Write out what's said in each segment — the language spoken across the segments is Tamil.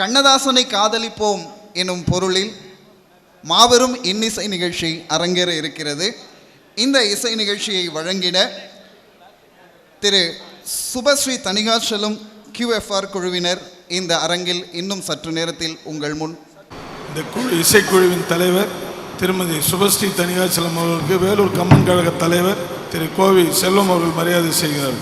கண்ணதாசனை காதலிப்போம் எனும் பொருளில் மாபெரும் இன்னிசை நிகழ்ச்சி அரங்கேற இருக்கிறது. இந்த இசை நிகழ்ச்சியை வழங்கிட திரு சுபஸ்ரீ தணிகாச்சலம் கியூஎஃப்ஆர் குழுவினர் இந்த அரங்கில் இன்னும் சற்று நேரத்தில் உங்கள் முன். இந்த குழு இசைக்குழுவின் தலைவர் திருமதி சுபஸ்ரீ தனிகாச்சலம் அவர்களுக்கு வேலூர் கம்மன் கழக தலைவர் திரு கோவி செல்வம் அவர்கள் மரியாதை செய்கிறார்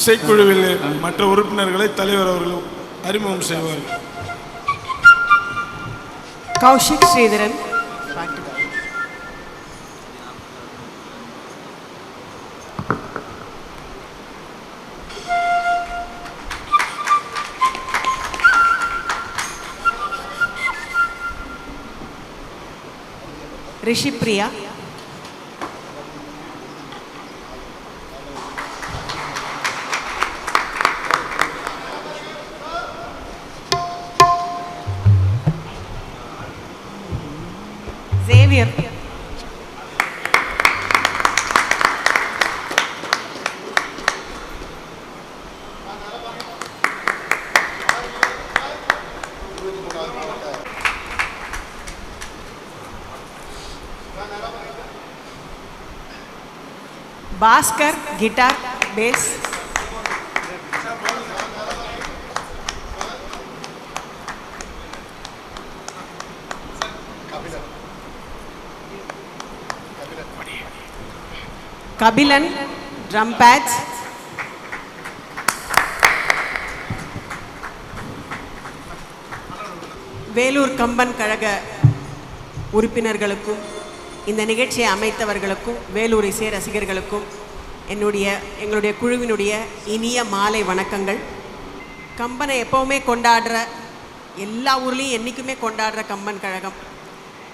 இசைக்குழுவில் மற்ற உறுப்பினர்களை தலைவர் அவர்கள் அறிமுகம் செய்வார் Kaushik Sridharan. Rishi Xavier. Bhaskar guitar bass Capitán. Kabilan drum batch Vellore Kamban கழக உறுப்பினர்களுக்கும் இந்த நிகழ்ச்சியை அமைத்தவர்களுக்கும் வேலூர் இசை ரசிகர்களுக்கும் என்னுடைய எங்களுடைய குழுவினுடைய இனிய மாலை வணக்கங்கள். கம்பனை எப்போவுமே கொண்டாடுற எல்லா ஊர்லேயும் என்றைக்குமே கொண்டாடுற கம்பன் கழகம்.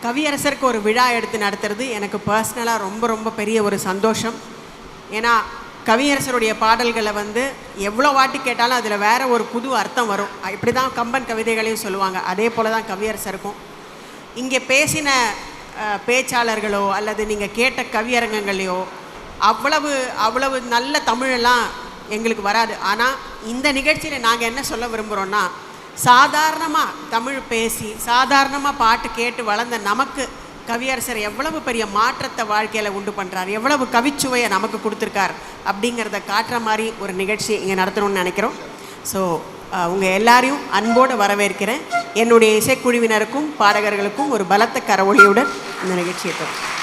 கவியரசருக்கு ஒரு விழா எடுத்து நடத்துறது எனக்கு பர்சனலாக ரொம்ப ரொம்ப பெரிய ஒரு சந்தோஷம். ஏன்னா கவியரசருடைய பாடல்களை வந்து எவ்வளோ வாட்டி கேட்டாலும் அதில் வேற ஒரு புது அர்த்தம் வரும். இப்படி தான் கம்பன் கவிதைகளையும் சொல்லுவாங்க. அதே போல தான் கவியரசருக்கும். இங்கே பேசின பேச்சாளர்களோ அல்லது நீங்கள் கேட்ட கவியரங்கங்களையோ அவ்வளவு அவ்வளவு நல்ல தமிழெல்லாம் எங்களுக்கு வராது. ஆனால் இந்த நிகழ்ச்சியில் நாங்கள் என்ன சொல்ல விரும்புகிறோன்னா சாதாரணமாக தமிழ் பேசி சாதாரணமாக பாட்டு கேட்டு வளர்ந்த நமக்கு கவியரசர் எவ்வளவு பெரிய மாற்றத்தை வாழ்க்கையில் உண்டு பண்ணுறார் எவ்வளவு கவிச்சுவையை நமக்கு கொடுத்துருக்கார் அப்படிங்கிறத காட்டுற மாதிரி ஒரு நிகழ்ச்சி இங்கே நடத்தணும்னு நினைக்கிறோம். ஸோ உங்கள் எல்லாரையும் அன்போடு வரவேற்கிறேன். என்னுடைய இசைக்குழுவினருக்கும் பாடகர்களுக்கும் ஒரு பலத்த கரவொலியுடன் இந்த நிகழ்ச்சியை தொடரும்